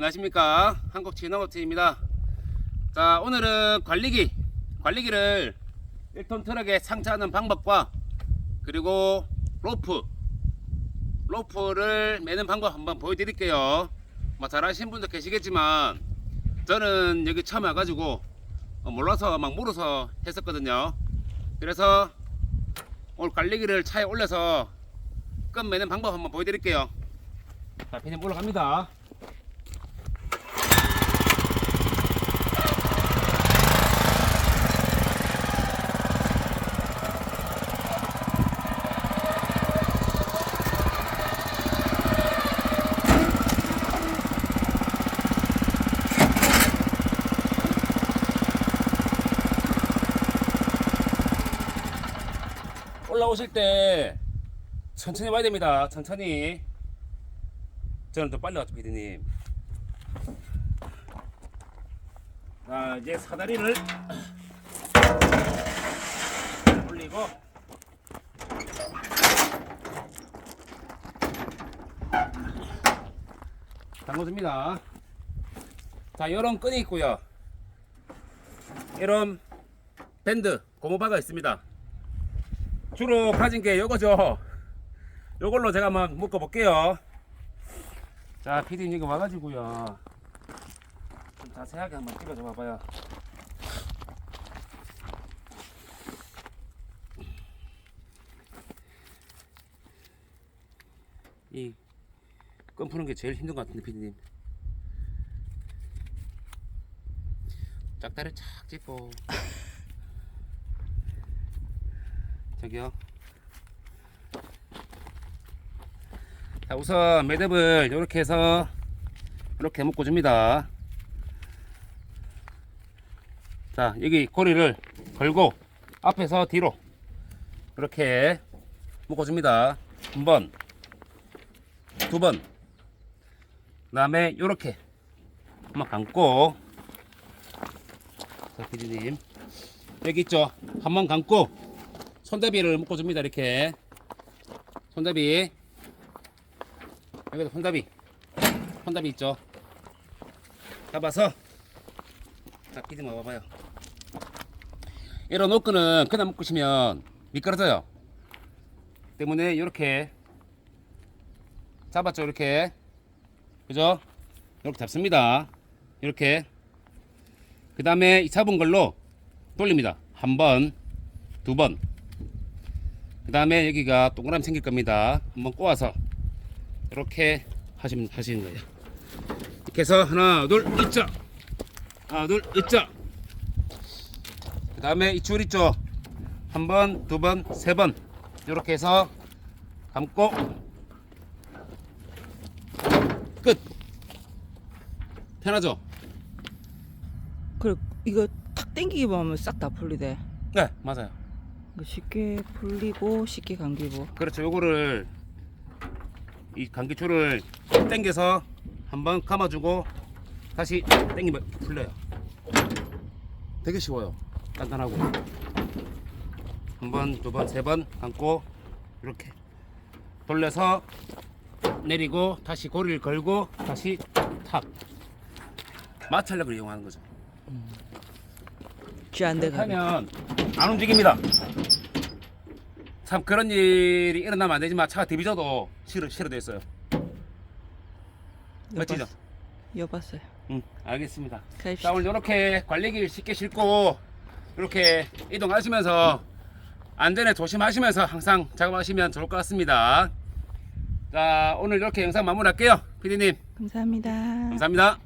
안녕하십니까. 한국 진흥업체입니다. 자 오늘은 관리기 관리기를 1톤 트럭에 상차하는 방법과 그리고 로프 로프를 매는 방법 한번 보여드릴게요. 뭐 잘하시는 분도 계시겠지만 저는 여기 처음 와가지고 어, 몰라서 막 물어서 했었거든요. 그래서 오늘 관리기를 차에 올려서 끈 매는 방법 한번 보여드릴게요. 자 피님 올라갑니다 올라오실 때 천천히 와야 됩니다. 천천히. 저는 더 빨리 왔죠, 피디님. 자, 이제 사다리를 올리고 담궈줍니다. 자, 이런 끈이 있고요. 이런 밴드, 고무바가 있습니다. 주로 가진 게 요거죠. 요걸로 제가 한번 묶어 볼게요. 자, 피디님 이거 와가지고요. 좀 자세하게 한번 찍어줘 봐봐요. 이 끈 푸는 게 제일 힘든 것 같은데, 피디님. 짝다리 착 짚고. 저기요. 자, 우선 매듭을 이렇게 해서 이렇게 묶어 줍니다. 자, 여기 고리를 걸고 앞에서 뒤로 이렇게 묶어 줍니다. 한 번, 두 번, 그 다음에 이렇게 한번 감고 자, 피디님 여기 있죠? 한 번 감고 손잡이를 묶어줍니다 이렇게. 손잡이. 여기도 손잡이. 손잡이 있죠? 잡아서. 자 피디 먹어봐요. 이런 옷끈은 그냥 묶으시면 미끄러져요. 때문에 이렇게 잡았죠 이렇게. 그죠? 이렇게 잡습니다. 이렇게. 그 다음에 이 잡은 걸로 돌립니다. 한 번 두 번 그 다음에 여기가 동그라미 생길 겁니다. 한번 꼬아서 이렇게 하시면 하시는 거예요. 이렇게 해서 하나, 둘, 있죠. 하나, 둘, 있죠. 그 다음에 이 줄 있죠. 한 번, 두 번, 세 번. 이렇게 해서 감고 끝. 편하죠? 그래 이거 탁 당기기만 하면 싹 다 풀리대. 네, 맞아요. 쉽게 풀리고 쉽게 감기고. 그렇죠. 요거를 이 감기줄을 당겨서 한번 감아주고 다시 당기면 풀려요. 되게 쉬워요. 간단하고 한 번, 두 번, 세 번 감고 이렇게 돌려서 내리고 다시 고리를 걸고 다시 탁 마찰력을 이용하는 거죠. 쥐안돼 가게. 하면 안 움직입니다. 참 그런 일이 일어나면 안 되지만 차가 디비져도 실어 실어져 있어요. 멋지죠? 여봤어요. 응, 알겠습니다. 가입시다. 자 오늘 이렇게 관리기를 쉽게 싣고 이렇게 이동하시면서 안전에 조심하시면서 항상 작업하시면 좋을 것 같습니다. 자 오늘 이렇게 영상 마무리할게요, 피디님. 감사합니다. 감사합니다.